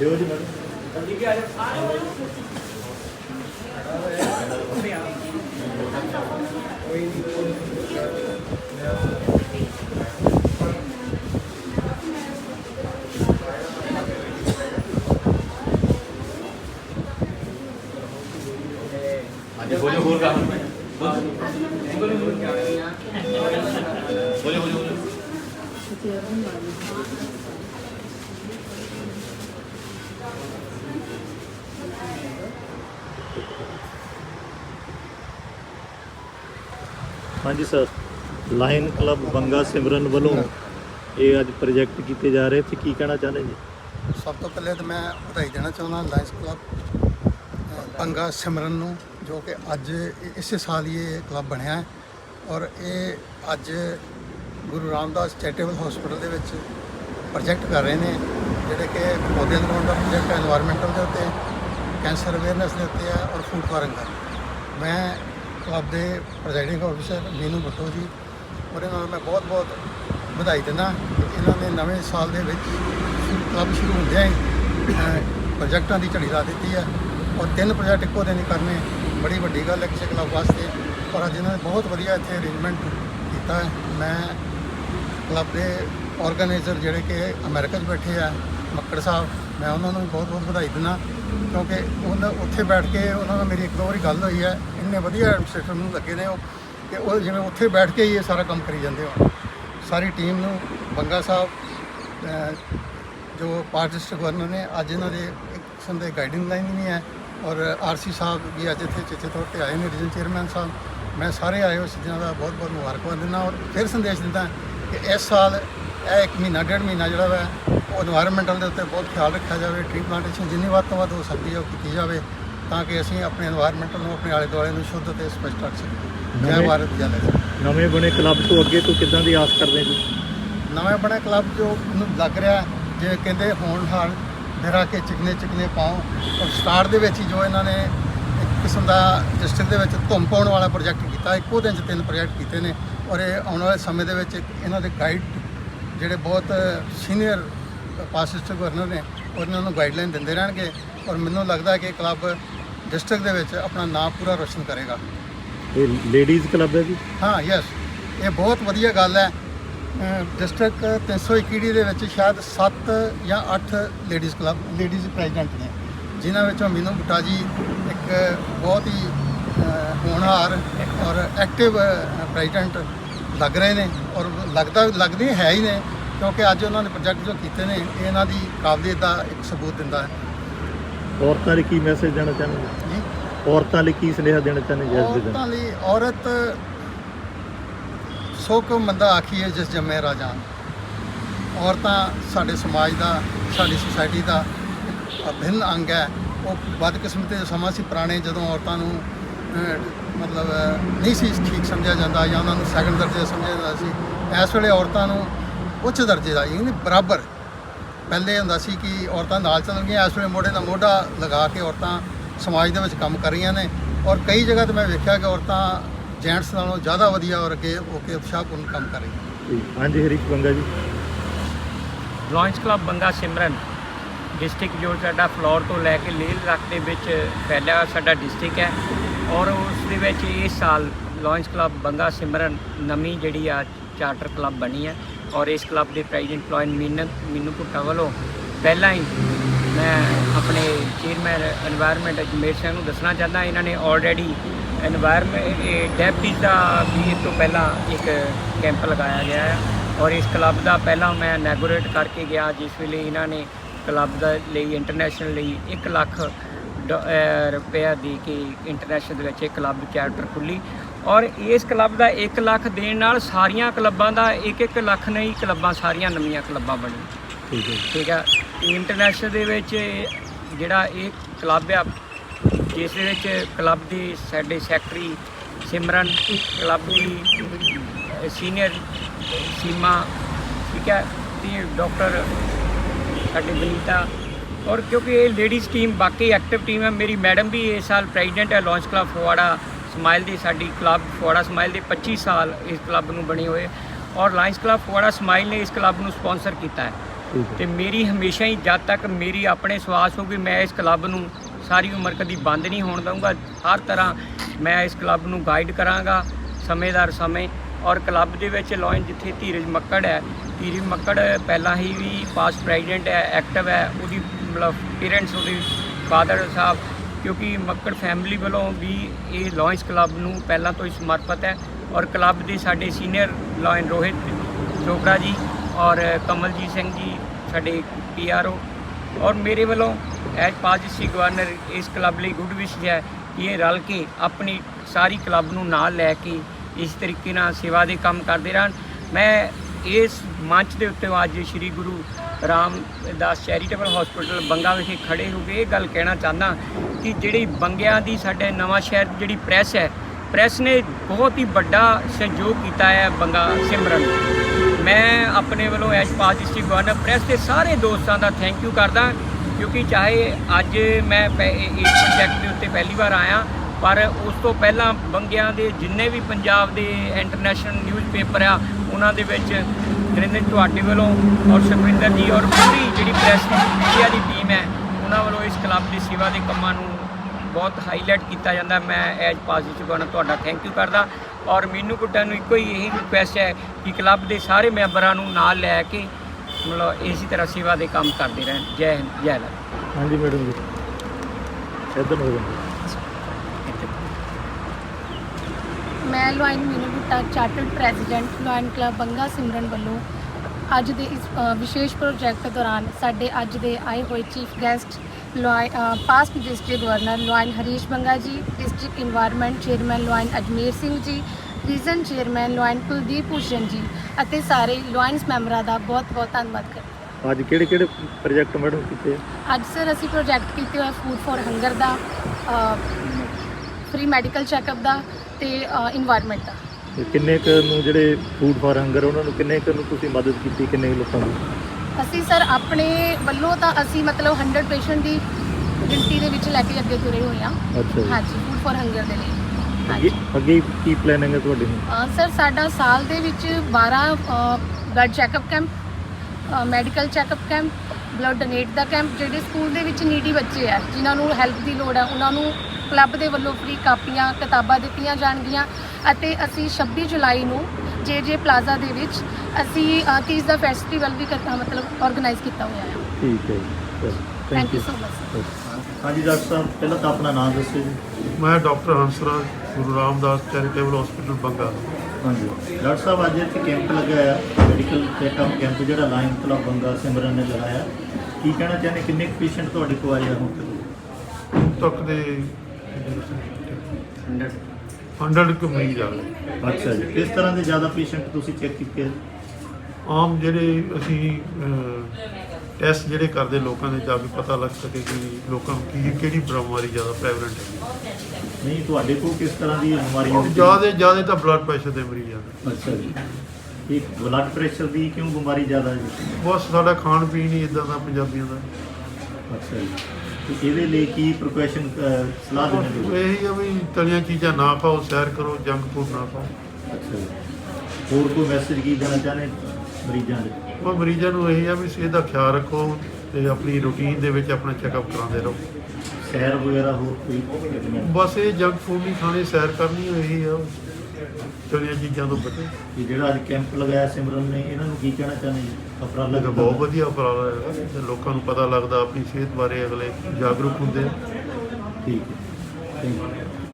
ਦਿਓ ਜੀ ਮੈਨੂੰ ਹਾਂਜੀ ਬੋਲਿਓ ਹਾਂਜੀ sir lion club Banga Simran ਵੱਲੋਂ ਇਹ ਅੱਜ ਪ੍ਰੋਜੈਕਟ ਕੀਤੇ ਜਾ ਰਹੇ ਤੇ ਕੀ ਕਹਿਣਾ ਚਾਹੁੰਦੇ ਜੀ? ਸਭ ਤੋਂ ਪਹਿਲੇ ਤਾਂ ਮੈਂ ਵਧਾਈ ਦੇਣਾ ਚਾਹੁੰਦਾ ਲਾਇਨਸ ਕਲੱਬ ਬੰਗਾ ਸਿਮਰਨ ਨੂੰ, ਜੋ ਕਿ ਅੱਜ ਇਸੇ ਸਾਲ ਹੀ ਇਹ ਕਲੱਬ ਬਣਿਆ ਹੈ। ਔਰ ਇਹ ਅੱਜ ਗੁਰੂ ਰਾਮਦਾਸ ਚੈਰੀਟੇਬਲ ਹਸਪੀਟਲ ਦੇ ਵਿੱਚ ਪ੍ਰੋਜੈਕਟ ਕਰ ਰਹੇ ਨੇ, ਜਿਹੜੇ ਕਿ ਪੌਦੇ ਲਗਾਉਣ ਦਾ ਪ੍ਰੋਜੈਕਟ ਹੈ এনवायरमेंटਲ ਦੇ ਉੱਤੇ ਕੈਂਸਰ ਅਵੇਅਰਨੈਸ ਦੇ ਉੱਤੇ ਹੈ ਔਰ ਫੂਡ ਫਾਰਮ ਦਾ। ਮੈਂ ਕਲੱਬ ਦੇ ਪ੍ਰੈਜ਼ਾਈਡਿੰਗ ਆਫੀਸਰ ਮੀਨੂ ਭੱਟੋ ਜੀ ਔਰ ਇਹਨਾਂ ਨੂੰ ਮੈਂ ਬਹੁਤ ਬਹੁਤ ਵਧਾਈ ਦਿੰਦਾ ਕਿ ਇਹਨਾਂ ਨੇ ਨਵੇਂ ਸਾਲ ਦੇ ਵਿੱਚ ਕਲੱਬ ਸ਼ੁਰੂ ਹੁੰਦਿਆਂ ਹੀ ਪ੍ਰੋਜੈਕਟਾਂ ਦੀ ਝੜੀ ਲਾ ਦਿੱਤੀ ਹੈ ਔਰ ਤਿੰਨ ਪ੍ਰੋਜੈਕਟ ਇੱਕੋ ਦਿਨ ਹੀ ਕਰਨੇ, ਬੜੀ ਵੱਡੀ ਗੱਲ ਹੈ ਕਿਸੇ ਕਲੱਬ ਵਾਸਤੇ ਔਰ ਅੱਜ ਇਹਨਾਂ ਨੇ ਬਹੁਤ ਵਧੀਆ ਇੱਥੇ ਅਰੇਂਜਮੈਂਟ ਕੀਤਾ ਹੈ। ਮੈਂ ਕਲੱਬ ਦੇ ਆਰਗੇਨਾਈਜ਼ਰ ਜਿਹੜੇ ਕਿ ਅਮਰੀਕਾ 'ਚ ਬੈਠੇ ਆ, ਮੱਕੜ ਸਾਹਿਬ ਮੈਂ ਉਹਨਾਂ ਨੂੰ ਵੀ ਬਹੁਤ ਬਹੁਤ ਵਧਾਈ ਦਿੰਦਾ, ਕਿਉਂਕਿ ਉਹਨਾਂ ਉੱਥੇ ਬੈਠ ਕੇ ਉਹਨਾਂ ਨਾਲ ਮੇਰੀ ਇੱਕ ਦੋ ਵਾਰੀ ਗੱਲ ਹੋਈ ਹੈ, ਇੰਨੇ ਵਧੀਆ ਐਡਮਿਨਿਸਟ੍ਰੇਟਰ ਨੂੰ ਲੱਗੇ ਨੇ ਉਹ ਕਿ ਉਹ ਜਿਵੇਂ ਉੱਥੇ ਬੈਠ ਕੇ ਹੀ ਇਹ ਸਾਰਾ ਕੰਮ ਕਰੀ ਜਾਂਦੇ ਹੋ ਸਾਰੀ ਟੀਮ ਨੂੰ, ਬੰਗਾ ਸਾਹਿਬ ਜੋ ਪਾਰਟ ਡਿਸਟ੍ਰਿਕਟ ਗਵਰਨਰ ਨੇ, ਅੱਜ ਇਹਨਾਂ ਦੇ ਇੱਕ ਕਿਸਮ ਦੇ ਗਾਈਡਿੰਗ ਲਾਈਨ ਵੀ ਹੈ, ਔਰ ਆਰਸੀ ਸਾਹਿਬ ਵੀ ਅੱਜ ਇੱਥੇ ਚਿੱਠੇ ਤੌਰ ਤੇ ਆਏ ਨੇ ਰੀਜਨ ਚੇਅਰਮੈਨ ਸਾਹਿਬ, ਮੈਂ ਸਾਰੇ ਆਏ ਉਸ ਸੱਜਣਾਂ ਦਾ ਬਹੁਤ ਬਹੁਤ ਮੁਬਾਰਕਬਾਦ ਦਿੰਦਾ, ਔਰ ਫਿਰ ਸੰਦੇਸ਼ ਦਿੰਦਾ ਕਿ ਇਸ ਸਾਲ ਇਹ ਇੱਕ ਮਹੀਨਾ, ਡੇਢ ਮਹੀਨਾ ਜਿਹੜਾ ਵਾ এনवायरमेंटਲ ਦੇ ਉੱਤੇ ਬਹੁਤ ਖਿਆਲ ਰੱਖਿਆ ਜਾਵੇ ਟ੍ਰੀ ਪਲਾਂਟੇਸ਼ਨ ਜਿੰਨੀ ਵੱਧ ਤੋਂ ਵੱਧ ਹੋ ਸਕਦੀ ਹੈ ਉਹ ਕੀਤੀ ਜਾਵੇ ਤਾਂ ਕਿ ਅਸੀਂ ਆਪਣੇ এনवायरमेंटਲ ਨੂੰ ਆਪਣੇ ਆਲੇ ਦੁਆਲੇ ਨੂੰ ਸ਼ੁੱਧ ਤੇ ਸਪਸ਼ਟ ਰੱਖ ਸਕੀਏ। ਜੈ ਭਾਰਤ ਜੈ ਨਵੇਂ ਬਣੇ ਕਲੱਬ ਤੋਂ ਅੱਗੇ ਤੋਂ ਕਿੱਦਾਂ ਦੀ ਆਸ ਕਰਦੇ ਜੀ ਨਵੇਂ ਬਣੇ ਕਲੱਬ ਜੋ ਨੂੰ ਲੱਗ ਰਿਹਾ ਜੇ ਕਹਿੰਦੇ ਹੋਣ ਹਾਲ ਮੇਰਾ ਕੇ ਚਿਕਨੇ ਚਿਕਨੇ ਪਾਉ ਔਰ ਸਟਾਰਟ ਦੇ ਵਿੱਚ ਹੀ ਜੋ ਇਹਨਾਂ ਨੇ ਇੱਕ ਕਿਸਮ ਦਾ ਡਿਸਟ੍ਰਿਕਟ ਦੇ ਵਿੱਚ ਧੁੰਮ ਪਾਉਣ ਵਾਲਾ ਪ੍ਰੋਜੈਕਟ ਕੀਤਾ ਇੱਕੋ ਦਿਨ 'ਚ ਤਿੰਨ ਪ੍ਰੋਜੈਕਟ ਕੀਤੇ ਨੇ ਔਰ ਇਹ ਆਉਣ ਵਾਲੇ ਸਮੇਂ ਦੇ ਵਿੱਚ ਇਹਨਾਂ ਦੇ ਗਾਈਡ ਜਿਹੜੇ ਬਹੁਤ ਸੀਨੀਅਰ ਪਾਸਿਸਟ ਗਵਰਨਰ ਨੇ ਇਹਨਾਂ ਨੂੰ ਗਾਈਡਲਾਈਨ ਦਿੰਦੇ ਰਹਿਣਗੇ ਔਰ ਮੈਨੂੰ ਲੱਗਦਾ ਕਿ ਕਲੱਬ ਡਿਸਟ੍ਰਿਕਟ ਦੇ ਵਿੱਚ ਆਪਣਾ ਨਾਮ ਪੂਰਾ ਰੋਸ਼ਨ ਕਰੇਗਾ। ਇਹ ਲੇਡੀਜ਼ ਕਲੱਬ ਹੈ ਜੀ? ਹਾਂ ਯੈਸ ਇਹ ਬਹੁਤ ਵਧੀਆ ਗੱਲ ਹੈ। ਡਿਸਟ੍ਰਿਕਟ 321 ਦੇ ਵਿੱਚ ਸ਼ਾਇਦ 7 ਜਾਂ 8 ਲੇਡੀਜ਼ ਕਲੱਬ ਲੇਡੀਜ਼ ਪ੍ਰੈਜ਼ੀਡੈਂਟ ਨੇ। ਜਿਨ੍ਹਾਂ ਵਿੱਚੋਂ ਮੀਨੂ ਬੁੱਟਾ ਜੀ ਇੱਕ ਬਹੁਤ ਹੀ ਹੋਣਹਾਰ ਔਰ ਐਕਟਿਵ ਪ੍ਰੈਜ਼ੀਡੈਂਟ ਲੱਗ ਰਹੇ ਨੇ ਔਰ ਲੱਗਦਾ ਲੱਗਦੇ ਹੈ ਹੀ ਨੇ। ਕਿਉਂਕਿ ਅੱਜ ਉਹਨਾਂ ਨੇ ਪ੍ਰੋਜੈਕਟ ਜੋ ਕੀਤੇ ਨੇ ਇਹ ਇਹਨਾਂ ਦੀ ਕਾਬਲੀਅਤ ਦਾ ਇੱਕ ਸਬੂਤ ਦਿੰਦਾ ਹੈ। ਔਰਤਾਂ ਲਈ ਕੀ ਮੈਸੇਜ ਦੇਣਾ ਚਾਹੁੰਦੇ ਜੀ? ਔਰਤਾਂ ਲਈ ਕੀ ਸੁਨੇਹਾ ਦੇਣਾ ਚਾਹੁੰਦੇ ਜੀ ਅੱਜ ਦੇ ਔਰਤਾਂ ਲਈ ਔਰਤ ਸੋ ਕੋ ਮੰਦਾ ਆਖੀਏ ਜਿਸ ਜੰਮੇ ਰਾਜਾਨ ਔਰਤਾਂ ਸਾਡੇ ਸਮਾਜ ਦਾ ਸਾਡੀ ਸੁਸਾਇਟੀ ਦਾ ਅਭਿੰਨ ਅੰਗ ਹੈ। ਉਹ ਬਦਕਿਸਮਤੀ ਦੇ ਸਮਾਂ ਸੀ ਪੁਰਾਣੇ ਜਦੋਂ ਔਰਤਾਂ ਨੂੰ ਮਤਲਬ ਨਹੀਂ ਸੀ ਠੀਕ ਸਮਝਿਆ ਜਾਂਦਾ ਜਾਂ ਉਹਨਾਂ ਨੂੰ ਸੈਕੰਡ ਦਰਜੇ ਸਮਝਿਆ ਜਾਂਦਾ ਸੀ। ਇਸ ਵੇਲੇ ਔਰਤਾਂ ਨੂੰ ਉੱਚ ਦਰਜੇ ਦਾ ਯਾਨੀ ਬਰਾਬਰ। ਪਹਿਲੇ ਹੁੰਦਾ ਸੀ ਕਿ ਔਰਤਾਂ ਨਾਲ ਚੱਲਣਗੀਆਂ ਇਸ ਵੇਲੇ ਮੋਢੇ ਨਾਲ ਮੋਢਾ ਲਗਾ ਕੇ ਔਰਤਾਂ ਸਮਾਜ ਦੇ ਵਿੱਚ ਕੰਮ ਕਰ ਰਹੀਆਂ ਨੇ। ਔਰ ਕਈ ਜਗ੍ਹਾ ਤੇ ਮੈਂ ਵੇਖਿਆ ਕਿ ਔਰਤਾਂ ਜੈਂਟਸ ਨਾਲੋਂ ਜ਼ਿਆਦਾ ਵਧੀਆ ਔਰ ਅੱਗੇ ਹੋ ਕੇ ਉਤਸ਼ਾਹਪੂਰਨ ਕੰਮ ਕਰ ਰਹੀਆਂ ਜੀ, ਹਾਂਜੀ Harish Banga ji. Lions club Banga Simran district ਜੋ ਸਾਡਾ ਫਲੋਰ ਤੋਂ ਲੈ ਕੇ ਲੇਹ ਤੱਕ ਦੇ ਵਿੱਚ ਫੈਲਿਆ ਸਾਡਾ ਡਿਸਟ੍ਰਿਕਟ ਹੈ। ਔਰ ਉਸ ਦੇ ਵਿੱਚ ਇਸ ਸਾਲ ਲਾਂਚ ਕਲੱਬ ਬੰਗਾ ਸਿਮਰਨ ਨਵੀਂ ਜਿਹੜੀ ਆ ਚਾਰਟਰ ਕਲੱਬ ਬਣੀ ਹੈ। ਔਰ ਇਸ ਕਲੱਬ ਦੇ ਪ੍ਰੈਜ਼ੀਡੈਂਟ ਪਲੋਇਨ ਮਿੰਨਤ ਮਿੰਨੂ ਭੁੱਟਾ ਵੱਲੋਂ ਪਹਿਲਾਂ ਹੀ ਮੈਂ ਆਪਣੇ ਚੇਅਰਮੈਨ এনवायरमेंट ਅਜਮੇਰ ਸਿੰਘ ਨੂੰ ਦੱਸਣਾ ਚਾਹੁੰਦਾ, ਇਹਨਾਂ ਨੇ ਆਲਰੇਡੀ এনवायरमेंट ਡੈਪਟੀ ਦਾ ਵੀ ਇਸ ਤੋਂ ਪਹਿਲਾਂ ਇੱਕ ਕੈਂਪ ਲਗਾਇਆ ਗਿਆ ਹੈ ਔਰ ਇਸ ਕਲੱਬ ਦਾ ਪਹਿਲਾਂ ਮੈਂ ਨੈਗੋਰੇਟ ਕਰਕੇ ਗਿਆ, ਜਿਸ ਵੇਲੇ ਇਹਨਾਂ ਨੇ ਕਲੱਬ ਦਾ ਲਈ ਇੰਟਰਨੈਸ਼ਨਲ ਲਈ 1 ਲੱਖ ਰੁਪਏ ਦੇ ਕੇ ਇੰਟਰਨੈਸ਼ਨਲ ਦੇ ਵਿੱਚ ਇਹ ਕਲੱਬ ਚੈਪਟਰ ਖੁੱਲੀ ਔਰ ਇਸ ਕਲੱਬ ਦਾ 1 ਲੱਖ ਦੇਣ ਨਾਲ ਸਾਰੀਆਂ ਕਲੱਬਾਂ ਦਾ 1-1 ਲੱਖ ਨਹੀਂ ਕਲੱਬਾਂ ਸਾਰੀਆਂ ਨਵੀਆਂ ਕਲੱਬਾਂ ਬਣੀਆਂ। ਠੀਕ ਹੈ ਠੀਕ ਆ? ਇੰਟਰਨੈਸ਼ਨਲ ਦੇ ਵਿੱਚ ਜਿਹੜਾ ਇਹ ਕਲੱਬ ਆ ਜਿਸ ਦੇ ਵਿੱਚ ਕਲੱਬ ਦੀ ਸਾਡੇ ਸੈਕਟਰੀ ਸਿਮਰਨ ਕਲੱਬ ਦੀ ਸੀਨੀਅਰ ਸੀਮਾ ਠੀਕ ਹੈ ਤੇ ਡਾਕਟਰ ਸਾਡੀ ਬਨੀਤਾ। ਔਰ ਕਿਉਂਕਿ ਇਹ ਲੇਡੀਜ਼ ਟੀਮ ਬਾਕੀ ਐਕਟਿਵ ਟੀਮ ਹੈ ਮੇਰੀ ਮੈਡਮ ਵੀ ਇਸ ਸਾਲ ਪ੍ਰੈਜ਼ੀਡੈਂਟ ਹੈ ਲਾਂਚ ਕਲੱਬ ਫਗਵਾੜਾ ਸਮਾਈਲ ਦੀ ਸਾਡੀ ਕਲੱਬ ਫਗਵਾੜਾ ਸਮਾਈਲ ਦੇ 25 ਸਾਲ ਇਸ ਕਲੱਬ ਨੂੰ ਬਣੇ ਹੋਏ ਔਰ ਲਾਇਨਸ ਕਲੱਬ ਫਗਵਾੜਾ ਸਮਾਈਲ ਨੇ ਇਸ ਕਲੱਬ ਨੂੰ ਸਪਾਂਸਰ ਕੀਤਾ ਹੈ। ਹੈ। ਤੇ ਮੇਰੀ ਹਮੇਸ਼ਾ ਹੀ ਜਦ ਤੱਕ ਮੇਰੀ ਆਪਣੇ ਸਵਾਸ ਹੋਊਗੀ ਮੈਂ ਇਸ ਕਲੱਬ ਨੂੰ ਸਾਰੀ ਉਮਰ ਕਦੀ ਬੰਦ ਨਹੀਂ ਹੋਣ ਦਊਂਗਾ। ਹਰ ਤਰ੍ਹਾਂ ਮੈਂ ਇਸ ਕਲੱਬ ਨੂੰ ਗਾਈਡ ਕਰਾਂਗਾ ਸਮੇਂਦਾਰ ਸਮੇਂ। ਔਰ ਕਲੱਬ ਦੇ ਵਿੱਚ ਲੋਇਨ ਜਿੱਥੇ ਧੀਰਜ ਮੱਕੜ ਹੈ ਧੀਰਜ ਮੱਕੜ ਪਹਿਲਾਂ ਹੀ ਵੀ ਪਾਸਟ ਪ੍ਰੈਜ਼ੀਡੈਂਟ ਹੈ ਐਕਟਿਵ ਹੈ ਉਹਦੀ ਮਤਲਬ ਪੇਰੈਂਟਸ ਉਹਦੇ ਫਾਦਰ ਸਾਹਿਬ ਕਿਉਂਕਿ ਮੱਕੜ ਫੈਮਿਲੀ ਵੱਲੋਂ ਵੀ ਇਹ ਲਾਇਨਸ ਕਲੱਬ ਨੂੰ ਪਹਿਲਾਂ ਤੋਂ ਹੀ ਸਮਰਪਿਤ ਹੈ ਔਰ ਕਲੱਬ ਦੇ ਸਾਡੇ ਸੀਨੀਅਰ ਲਾਇਨ ਰੋਹਿਤ ਚੋਪੜਾ ਜੀ ਔਰ ਕਮਲਜੀਤ ਸਿੰਘ ਜੀ, ਸਾਡੇ ਪੀਆਰਓ ਔਰ ਮੇਰੇ ਵੱਲੋਂ ਐਜ ਪਾਜਿਸੀ ਗਵਰਨਰ ਇਸ ਕਲੱਬ ਲਈ ਗੁੱਡ ਵਿਸ਼ ਹੈ ਕਿ ਇਹ ਰਲ ਕੇ ਆਪਣੀ ਸਾਰੀ ਕਲੱਬ ਨੂੰ ਨਾਲ ਲੈ ਕੇ ਇਸ ਤਰੀਕੇ ਨਾਲ ਸੇਵਾ ਦੇ ਕੰਮ ਕਰਦੇ ਰਹਿਣ। ਮੈਂ ਇਸ ਮੰਚ ਦੇ ਉੱਤੇ ਅੱਜ ਸ੍ਰੀ ਗੁਰੂ ਰਾਮਦਾਸ ਚੈਰੀਟੇਬਲ ਹਸਪੀਟਲ ਬੰਗਾ ਵਿਖੇ ਖੜੇ ਹੋ ਕੇ ਇਹ ਗੱਲ ਕਹਿਣਾ ਚਾਹੁੰਦਾ ਕਿ ਜਿਹੜੀ ਬੰਗਿਆਂ ਦੀ ਸਾਡੇ ਨਵਾਂ ਸ਼ਹਿਰ ਦੀ ਜਿਹੜੀ ਪ੍ਰੈਸ ਹੈ, ਪ੍ਰੈਸ ਨੇ ਬਹੁਤ ਹੀ ਵੱਡਾ ਸਹਿਯੋਗ ਕੀਤਾ ਹੈ ਬੰਗਾ ਸਿਮਰਨ ਮੈਂ ਆਪਣੇ ਵੱਲੋਂ as past district governor press ਦੇ ਸਾਰੇ ਦੋਸਤਾਂ ਦਾ ਥੈਂਕ ਯੂ ਕਰਦਾ ਕਿਉਂਕਿ ਚਾਹੇ ਅੱਜ ਮੈਂ ਪਹਿ- ਇਸ ਪ੍ਰੋਜੈਕਟ ਦੇ ਉੱਤੇ ਪਹਿਲੀ ਵਾਰ ਆਇਆ, ਪਰ ਉਸ ਤੋਂ ਪਹਿਲਾਂ ਬੰਗਿਆਂ ਦੇ ਜਿੰਨੇ ਵੀ ਪੰਜਾਬ ਦੇ ਇੰਟਰਨੈਸ਼ਨਲ ਨਿਊਜ਼ਪੇਪਰ ਆ ਉਹਨਾਂ ਦੇ ਵਿੱਚ ਨਰਿੰਦਰ ਤੁਹਾਡੇ ਵੱਲੋਂ ਔਰ ਸੁਖਵਿੰਦਰ ਜੀ ਔਰ ਪੂਰੀ ਜਿਹੜੀ ਪ੍ਰੈਸ ਮੀਡੀਆ ਦੀ ਟੀਮ ਹੈ, ਉਹਨਾਂ ਵੱਲੋਂ ਇਸ ਕਲੱਬ ਦੀ ਸੇਵਾ ਦੇ ਕੰਮਾਂ ਨੂੰ ਬਹੁਤ ਹਾਈਲਾਈਟ ਕੀਤਾ ਜਾਂਦਾ। ਮੈਂ ਐਜ ਪਾਜ਼ਿਟਿਵ ਗਵਰਨਰ ਤੁਹਾਡਾ ਥੈਂਕ ਯੂ ਕਰਦਾ। ਔਰ ਮੈਨੂੰ ਗੁੱਡਾ ਨੂੰ ਇੱਕੋ ਹੀ ਇਹੀ ਰਿਕੁਐਸਟ ਹੈ ਕਿ ਕਲੱਬ ਦੇ ਸਾਰੇ ਮੈਂਬਰਾਂ ਨੂੰ ਨਾਲ ਲੈ ਕੇ ਮਤਲਬ ਇਸੇ ਤਰ੍ਹਾਂ ਸੇਵਾ ਦੇ ਕੰਮ ਕਰਦੇ ਰਹਿਣ। ਜੈ ਹਿੰਦ, ਜੈ ਲਾਲ ਹਾਂਜੀ ਮੈਡਮ ਜੀ। ਇੱਧਰ ਹੋ ਜਾਂਦੇ ਮੈਂ lion Meenu Gutta chartered president lion club Banga Simran ਵੱਲੋਂ ਅੱਜ ਦੇ ਇਸ ਅ, ਵਿਸ਼ੇਸ਼ ਪ੍ਰੋਜੈਕਟ ਦੌਰਾਨ ਸਾਡੇ ਅੱਜ ਦੇ ਆਏ ਹੋਏ chief guest lion past district governor lion Harish Banga ji district environment chairman lion Ajmer Singh ji region chairman lion Kuldeep Bhushan ji ਅਤੇ ਸਾਰੇ ਲੋਇਨਸ ਮੈਂਬਰਾਂ ਦਾ ਬਹੁਤ-ਬਹੁਤ ਧੰਨਵਾਦ ਕਰਦੀ ਅੱਜ ਕਿਹੜੇ ਕਿਹੜੇ ਪ੍ਰੋਜੈਕਟ ਮੈਡਮ ਕੀਤੇ ਹਾਂ। ਅੱਜ ਸਰ ਅਸੀਂ ਪ੍ਰੋਜੈਕਟ ਕੀਤੇ ਹੋਏ ਫੂਡ ਫॉर ਹੰਗਰ ਦਾ ਫ੍ਰੀ ਮੈਡੀਕਲ ਚੈੱਕਅਪ ਦਾ ਤੇ ਇਨਵਾਇਰਨਮੈਂਟ ਦਾ। ਤੇ ਕਿੰਨੇ ਕੁ ਨੂੰ ਜਿਹੜੇ ਫੂਡ ਫਾਰ ਹੰਗਰ ਉਹਨਾਂ ਨੂੰ ਕਿੰਨੇ ਕੁ ਨੂੰ ਤੁਸੀਂ ਮਦਦ ਕੀਤੀ ਕਿੰਨੇ ਲੋਕਾਂ ਦੀ? ਅਸੀਂ ਸਰ ਆਪਣੇ ਵੱਲੋਂ ਤਾਂ ਅਸੀਂ ਮਤਲਬ 100 ਪੇਸ਼ੈਂਟ ਦੀ ਗਿਣਤੀ ਦੇ ਵਿੱਚ ਲੈ ਕੇ ਅੱਗੇ ਤੁਰੇ ਹੋਏ ਹਾਂ। ਅੱਛਾ ਜੀ। ਹਾਂਜੀ ਫੂਡ ਫॉर ਹੰਗਰ ਦੇ ਲਈ। ਅੱਗੇ ਹਾਂਜੀ। ਅੱਗੇ ਕੀ ਪਲੈਨਿੰਗ ਹੈ ਤੁਹਾਡੀ ਅ, ਸਰ ਸਾਡਾ ਸਾਲ ਦੇ ਵਿੱਚ 12 blood checkup camp medical checkup camp blood donate ਦਾ ਕੈਂਪ ਜਿਹੜੇ ਸਕੂਲ ਦੇ ਵਿੱਚ ਨੀਡੀ ਬੱਚੇ ਆ ਜਿਨ੍ਹਾਂ ਨੂੰ ਹੈਲਪ ਦੀ ਲੋੜ ਹੈ ਉਹਨਾਂ ਨੂੰ ਕਲੱਬ ਦੇ ਵੱਲੋਂ ਫ੍ਰੀ ਕਾਪੀਆਂ ਕਿਤਾਬਾਂ ਦਿੱਤੀਆਂ ਜਾਣਗੀਆਂ ਅਤੇ ਅਸੀਂ 26 ਜੁਲਾਈ ਨੂੰ ਜੇ ਜੇ ਪਲਾਜ਼ਾ ਦੇ ਵਿੱਚ ਅਸੀਂ ਅ, ਤੀਜ ਦਾ ਫੈਸਟੀਵਲ ਵੀ ਕਰਤਾ ਮਤਲਬ ਆਰਗੇਨਾਈਜ਼ ਕੀਤਾ ਹੋਇਆ ਹੈ। ਠੀਕ ਹੈ ਜੀ। ਥੈਂਕ ਯੂ ਸੋ ਮਚ ਹਾਂਜੀ ਡਾਕਟਰ ਸਾਹਿਬ ਪਹਿਲਾਂ ਤਾਂ ਆਪਣਾ ਨਾਮ ਦੱਸਿਓ ਜੀ। ਮੈਂ doctor Hansraj Guru Ramdas charitable hospital Banga. ਹਾਂਜੀ। ਡਾਕਟਰ ਸਾਹਿਬ ਅੱਜ ਇੱਥੇ ਕੈਂਪ ਲਗਾਇਆ ਮੈਡੀਕਲ ਚੈੱਕਅਪ ਕੈਂਪ ਜਿਹੜਾ ਲਾਇਨ ਕਲੱਬ ਬੰਗਾ ਸਿਮਰਨ ਨੇ ਲਗਾਇਆ। ਕੀ ਕਹਿਣਾ ਚਾਹੁੰਦੇ ਕਿੰਨੇ ਪੇਸ਼ੈਂਟ ਤੁਹਾਡੇ ਕੋਲ ਆਏ ਆ ਹੁਣ ਤੱਕ? ਹੁਣ ਤੱਕ ਦੇ 100 ਕੁ ਮਰੀਜ਼ ਆ। ਗਏ ਅੱਛਾ ਜੀ। ਕਿਸ ਤਰ੍ਹਾਂ ਦੇ ਜ਼ਿਆਦਾ ਪੇਸ਼ੈਂਟ ਤੁਸੀਂ ਚੈੱਕ ਕੀਤੇ ਆ? ਆਮ ਜਿਹੜੇ ਅਸੀਂ ਟੈਸਟ ਜਿਹੜੇ ਕਰਦੇ ਲੋਕਾਂ ਦੇ ਜਾ ਕੇ ਪਤਾ ਲੱਗ ਸਕੇ ਕਿ ਲੋਕਾਂ ਨੂੰ ਕੀ ਕਿਹੜੀ ਬਿਮਾਰੀ ਜ਼ਿਆਦਾ ਪ੍ਰੈਵਲੈਂਟ ਹੈ। ਨਹੀਂ ਤੁਹਾਡੇ ਕੋਲ ਕਿਸ ਤਰ੍ਹਾਂ ਦੀ ਬਿਮਾਰੀਆਂ ਦੀ- ਜ਼ਿਆਦਾ ਜ਼ਿਆਦਾ ਤਾਂ ਬਲੱਡ ਪ੍ਰੈਸ਼ਰ ਦੇ ਮਰੀਜ਼ ਆ। ਅੱਛਾ ਜੀ। ਇਹ ਬਲੱਡ ਪ੍ਰੈਸ਼ਰ ਦੀ ਕਿਉਂ ਬਿਮਾਰੀ ਜ਼ਿਆਦਾ ਹੈ? ਜੀ ਬਸ ਸਾਡਾ ਖਾਣ ਪੀਣ ਹੀ ਇਦਾਂ ਦਾ ਪੰਜਾਬੀਆਂ ਦਾ। ਅੱਛਾ ਜੀ। ਤੇ ਇਹਦੇ ਲਈ ਕੀ ਪ੍ਰੀਕਾਸ਼ਨ ਸਲਾਹ ਬਸ ਤੁਸੀਂ ਇਹੀ ਆ ਵੀ ਤਲੀਆਂ ਚੀਜ਼ਾਂ ਨਾ ਖਾਓ ਸੈਰ ਕਰੋ ਜੰਕ ਫੂਡ ਨਾ ਖਾਓ। ਅੱਛਾ ਜੀ। ਹੋਰ ਕੋਈ ਮੈਸੇਜ ਕੀ ਦੇਣਾ ਚਾਹੁੰਦੇ ਮਰੀਜ਼ਾਂ ਦੇ? ਉਹ ਮਰੀਜ਼ਾਂ ਨੂੰ ਇਹੀ ਆ ਵੀ ਸਿਹਤ ਦਾ ਖਿਆਲ ਰੱਖੋ ਤੇ ਆਪਣੀ ਰੂਟੀਨ ਦੇ ਵਿੱਚ ਆਪਣਾ ਚੈੱਕਅਪ ਕਰਾਉਂਦੇ ਰਹੋ। ਸੈਰ ਵਗੈਰਾ ਹੋਰ ਕੋਈ? ਬਸ ਇਹ ਜੰਕ ਫੂਡ ਨਹੀਂ ਖਾਣੇ ਸੈਰ ਕਰਨੀ ਇਹੀ ਆ। ਤਲੀਆਂ ਚੀਜ਼ਾਂ ਤੋਂ ਬਚੋ। ਜਿਹੜਾ ਅੱਜ ਕੈਂਪ ਲਗਾਇਆ ਸਿਮਰਨ ਨੇ ਇਹਨਾਂ ਨੂੰ ਕੀ ਕਹਿਣਾ ਚਾਹੁੰਦੇ ਜੀ? ਅਪਰਾਲਾ ਇਹ ਤਾਂ ਬਹੁਤ ਵਧੀਆ ਉਪਰਾਲਾ ਹੈਗਾ ਤੇ ਲੋਕਾਂ ਨੂੰ ਪਤਾ ਲੱਗਦਾ ਆਪਣੀ ਸਿਹਤ ਬਾਰੇ ਅਗਲੇ ਜਾਗਰੂਕ ਹੁੰਦੇ ਆ। ਠੀਕ ਹੈ। Thank you